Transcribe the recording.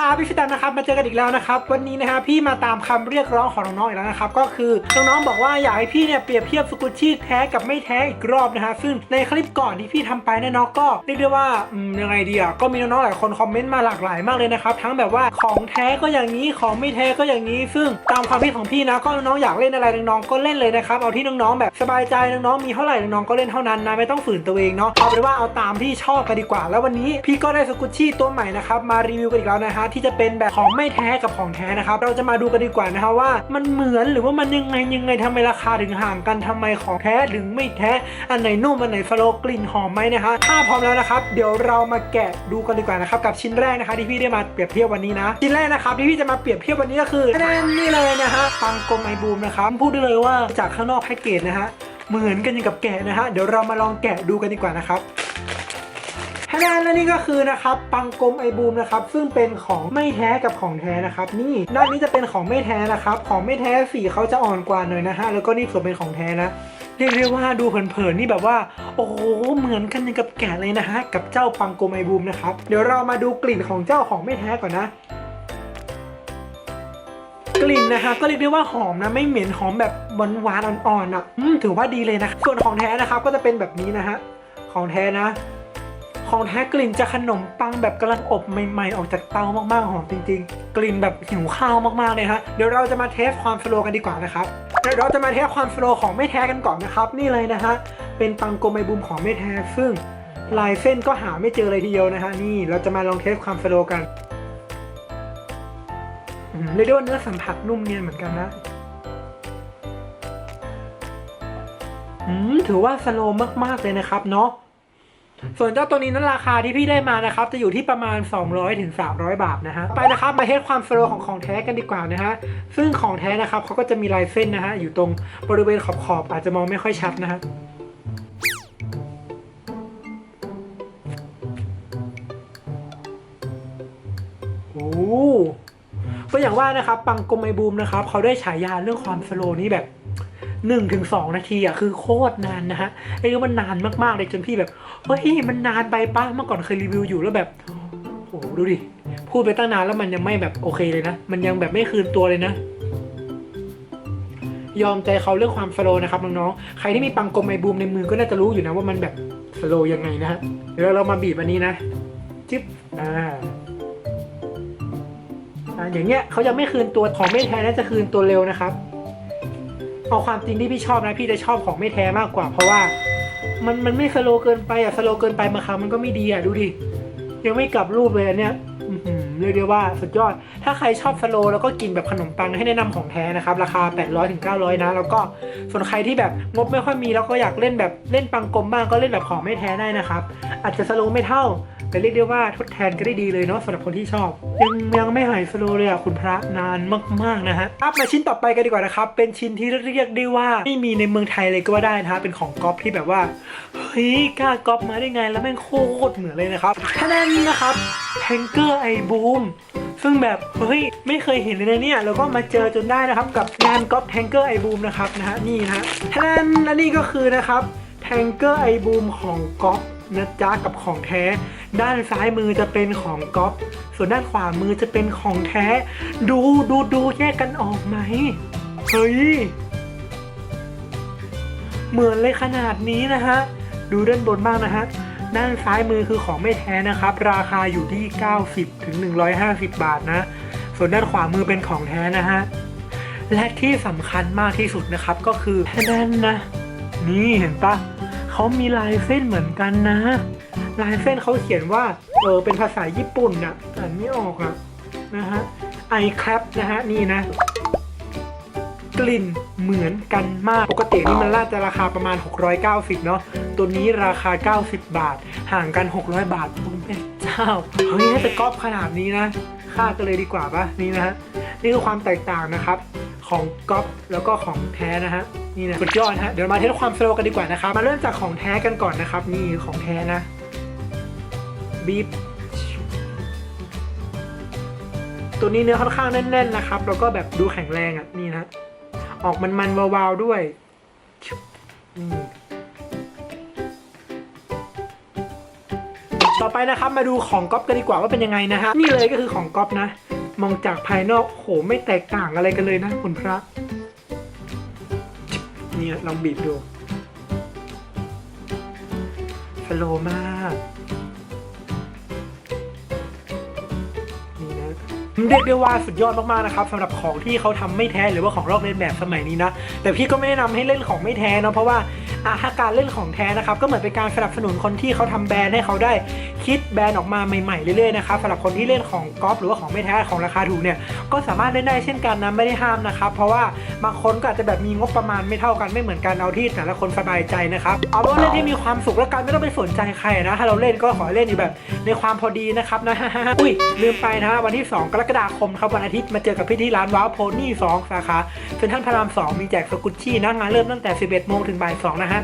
ครับพี่ฟิตันนะครับมาเจอกันอีกแล้วนะครับ วันนี้นะฮะพี่มาตามคำเรียกร้องของน้องๆอีกแล้วนะครับก็คือน้องๆบอกว่าอยากให้พี่เนี่ยเปรียบเทียบสกุชชี่แท้กับไม่แท้อีกรอบนะฮะซึ่งในคลิปก่อนที่พี่ทำไปเนี่ยเนาะก็เรียกได้ว่าอืมยังไงดีอะก็มีน้องๆหลายคนคอมเมนต์มาหลากหลายมากเลยนะครับทั้งแบบว่าของแท้ก็อย่างนี้ของไม่แท้ก็อย่างนี้ ซึ่งตามความคิดของพี่นะก็น้องๆอยากเล่นอะไรน้องๆก็เล่นเลยนะครับเอาที่น้องๆแบบสบายใจน้องๆมีเท่าไหร่น้องๆก็เล่นเท่านั้นนะไม่ต้องฝืนตัวเองเนาะเอาเป็นว่าเอาตามที่ชอบกันดีกว่า แล้ววันนี้พี่ก็ได้สกุชชี่ตัวใหม่นะครับมารีวิวกันอีกแล้วนะฮะที่จะเป็นแบบของไม่แท้กับของแท้นะครับ เราจะมาดูกันดีกว่านะฮะว่า มันเหมือนหรือว่ามันยังไงยังไงทำไมราคาถึงห่างกันทำไมของแท้ถึงไม่แท้อันไหนนุ่มอันไหนฟลกลิ่นหอมไหมนะฮะถ้าพร้อมแล้วนะครับเดี๋ยวเรามาแกะดูกันดีกว่านะครับกับชิ้นแรกนะคะที่พี่ได้มาเปรียบเทียบวันนี้นะชิ้นแรกนะครับที่พี่จะมาเปรียบเทียบวันนี้ก็คือแน่นนี่เลยนะฮะปังกลมไอบูมนะครับพูดได้เลยว่าจากข้างนอกแพ็กเกจนะฮะเหมือนกันอย่างกับแกะนะฮะเดี๋ยวเรามาลองแกะดูกันดีกว่านะครับ ฮะและนี่ก็คือนะครับปังกลมไอบูมนะครับซึ่งเป็นของไม่แท้กับของแท้นะครับนี่ด้านนี้จะเป็นของไม่แท้นะครับของไม่แท้สีเขาจะอ่อนกว่าหน่อยนะฮะแล้วก็นี่ส่วนเป็นของแท้นะเรียกได้ว่าดูเผินๆนี่แบบว่า โอ้โหเหมือนกันอย่างกับแกะเลยนะฮะกับเจ้าปังกลมไอบูมนะครับเดี๋ยวเรามาดูกลิ่นของเจ้าของไม่แท้ก่อนนะกลิ่นนะฮะก็เรียกได้ว่าหอมนะไม่เหม็นหอมแบบหวานๆอ่อนๆอะถือว่าดีเลยนะส่วนของแท้นะครับก็จะเป็นแบบนี้นะฮะของแท้นะ ของแท้กลิ่นจะขนมปังแบบกำลังอบใหม่ๆ ออกจากเตามากๆหอมจริง ๆ กลิ่นแบบหิวข้าวมากๆเลยฮะเดี๋ยวเราจะมาเทสความสโลว์กันดีกว่านะครับเดี๋ยวเราจะมาเทสความสโลว์ของไม่แท้กันก่อนนะครับ นี่เลยนะฮะเป็นปังโกไมบูมของไม่แท้ซึ่งลายเส้นก็หาไม่เจอเลยทีเดียวนะฮะนี่เราจะมาลองเทสความสโลว์กันอืมเรียกได้ว่าเนื้อสัมผัสนุ่มเนียนเหมือนกันนะอืมถือว่าสโลว์มากๆเลยนะครับเนาะ ส่วนเจ้าตัวนี้นั้นราคาที่พี่ได้มานะครับ จะอยู่ที่ประมาณ 200ถึง300 บาทนะฮะไปนะครับมาเทสความสโลว์ของของแท้กันดีกว่านะฮะซึ่งของแท้นะครับเขาก็จะมีลายเส้นนะฮะอยู่ตรงบริเวณขอบๆอาจจะมองไม่ค่อยชัดนะฮะโอ้ก็อย่างว่านะครับปังกลมไอบูมนะครับเขาได้ฉายาเรื่องความสโลว์นี้แบบ หนึ่งถึงสองนาทีอะคือโคตรนานนะฮะเรียกว่ามันนานมากๆเลยจนพี่แบบเฮ้ยมันนานไปป้าเมื่อก่อนเคยรีวิวอยู่แล้วแบบโอ้โหดูดิพูดไปตั้งนานแล้วมันยังไม่แบบโอเคเลยนะ มันยังแบบไม่คืนตัวเลยนะยอมใจเขาเรื่องความสโลว์นะครับน้องๆ ใครที่มีปังกลมไอบูมในมือก็น่าจะรู้อยู่นะว่ามันแบบสโลว์ยังไงนะฮะเดี๋ยวเรามาบีบอันนี้นะจิ๊บอ่าอ่าอย่างเงี้ยเขายังไม่คืนตัวของไม่แท้น่าจะคืนตัวเร็วนะครับ เอาความจริงที่พี่ชอบนะพี่จะชอบของไม่แท้มากกว่า เพราะว่ามันมันไม่สโลเกินไปอะสโลเกินไปบางครั้งมันก็ไม่ดีอะดูดิยังไม่กลับรูปเลยเนี้ยเรียกได้ว่าสุดยอด ถ้าใครชอบสโลแล้วก็กินแบบขนมปังให้แนะนำของแท้นะครับ ราคา 800ถึง900 นะ แล้วก็ส่วนใครที่แบบงบไม่ค่อยมีแล้วก็อยากเล่นแบบเล่นปังกลมบ้างก็เล่นแบบของไม่แท้ได้นะครับ อาจจะสโลไม่เท่า แต่เรียกได้ว่าทดแทนก็ได้ดีเลยเนาะสำหรับคนที่ชอบ ยังยังไม่หายสโลเลยอะคุณพระนานมากๆนะฮะอัพมาชิ้นต่อไปกันดีกว่านะครับ เป็นชิ้นที่เรียกได้ว่าไม่มีในเมืองไทยเลยก็ว่าได้นะฮะเป็นของก๊อปที่แบบว่าเฮ้ยกล้าก๊อปมาได้ไงแล้วแม่งโคตรเหมือนเลยนะครับท่านั้นนะครับแทงเกอร์ไอบูมซึ่งแบบเฮ้ยไม่เคยเห็นเลยนะเนี่ยแล้วก็มาเจอจนได้นะครับกับงานก๊อปแทงเกอร์ไอบูมนะครับนะฮะนี่นะฮะท่านั้นและนี่ก็คือนะครับแทงเกอร์ไอบูมของก๊อปนะจ๊ะกับของแท้ ด้านซ้ายมือจะเป็นของก๊อปส่วนด้านขวามือจะเป็นของแท้ ดูดูดูแยกกันออกไหมเฮ้ยเหมือนเลยขนาดนี้นะฮะ ดูด้านบนบ้างนะฮะ ด้านซ้ายมือคือของไม่แท้นะครับ ราคาอยู่ที่ 90ถึง150 บาทนะ ส่วนด้านขวามือเป็นของแท้นะฮะ และที่สำคัญมากที่สุดนะครับก็คือแค่นั้นนะ นี่เห็นปะ เขามีลายเส้นเหมือนกันนะ ลายเส้นเขาเขียนว่า เออ เป็นภาษาญี่ปุ่นน่ะอ่านไม่ออกอะนะฮะไอครับนะฮะ นี่นะ กลิ่นเหมือนกันมาก ปกตินี่มันน่าจะราคาประมาณ 690 เนาะ ตัวนี้ราคา 90 บาท ห่างกัน 600 บาทคุณเป็นเจ้า เฮ้ยจะก๊อปขนาดนี้นะ ค่ากันเลยดีกว่าปะนี่นะฮะ นี่คือความแตกต่างนะครับ ของก๊อปแล้วก็ของแท้นะฮะนี่นะสุดยอดนฮะเดี๋ยวมาเทสความสโลกันดีกว่านะครับมาเริ่มจากของแท้กันก่อนนะครับนี่ของแท้นะบีบตัวนี้เนื้อค่อนข้างแน่นๆนะครับ แล้วก็แบบดูแข็งแรงอะนี่นะออกมันๆวาวๆด้วยต่อไปนะครับมาดูของก๊อฟกันดีกว่าว่าเป็นยังไงนะฮะนี่เลยก็คือของก๊อฟนะ มองจากภายนอกโหไม่แตกต่างอะไรกันเลยนะคุณพระ นี่ลองบีบดูสโลมาก เรียกได้ว่าสุดยอดมากๆนะครับสำหรับของที่เขาทำไม่แท้หรือว่าของลอกเลียนแบบสมัยนี้นะแต่พี่ก็ไม่แนะนำให้เล่นของไม่แท้นะเพราะว่าอะถ้าการเล่นของแท้นะครับก็เหมือนเป็นการสนับสนุนคนที่เขาทำแบรนด์ให้เขาได้คิดแบรนด์ออกมาใหม่ๆเรื่อยๆนะครับสำหรับคนที่เล่นของก๊อฟหรือว่าของไม่แท้ของราคาถูกเนี่ยก็สามารถเล่นได้เช่นกันนะไม่ได้ห้ามนะครับเพราะว่าบางคนก็อาจจะแบบมีงบประมาณไม่เท่ากันไม่เหมือนกันเอาที่แต่ละคนสบายใจนะครับเอาเป็นว่าเล่นที่มีความสุขแล้วกันไม่ต้องไปสนใจใครนะถ้าเราเล่นก็ขอเล่นอยู่แบบในความพอดีนะครับนะอุ้ยลืมไปนะฮะวันที่ 2กรกฎาคมครับวันอาทิตย์มาเจอกับพี่ที่ร้านว้าวโพนี่2สาขาเซ็นทรัลพระราม2มีแจกสกุชชี่นะงานเริ่มตั้งแต่ 11โมงถึงบ่าย2นะฮะ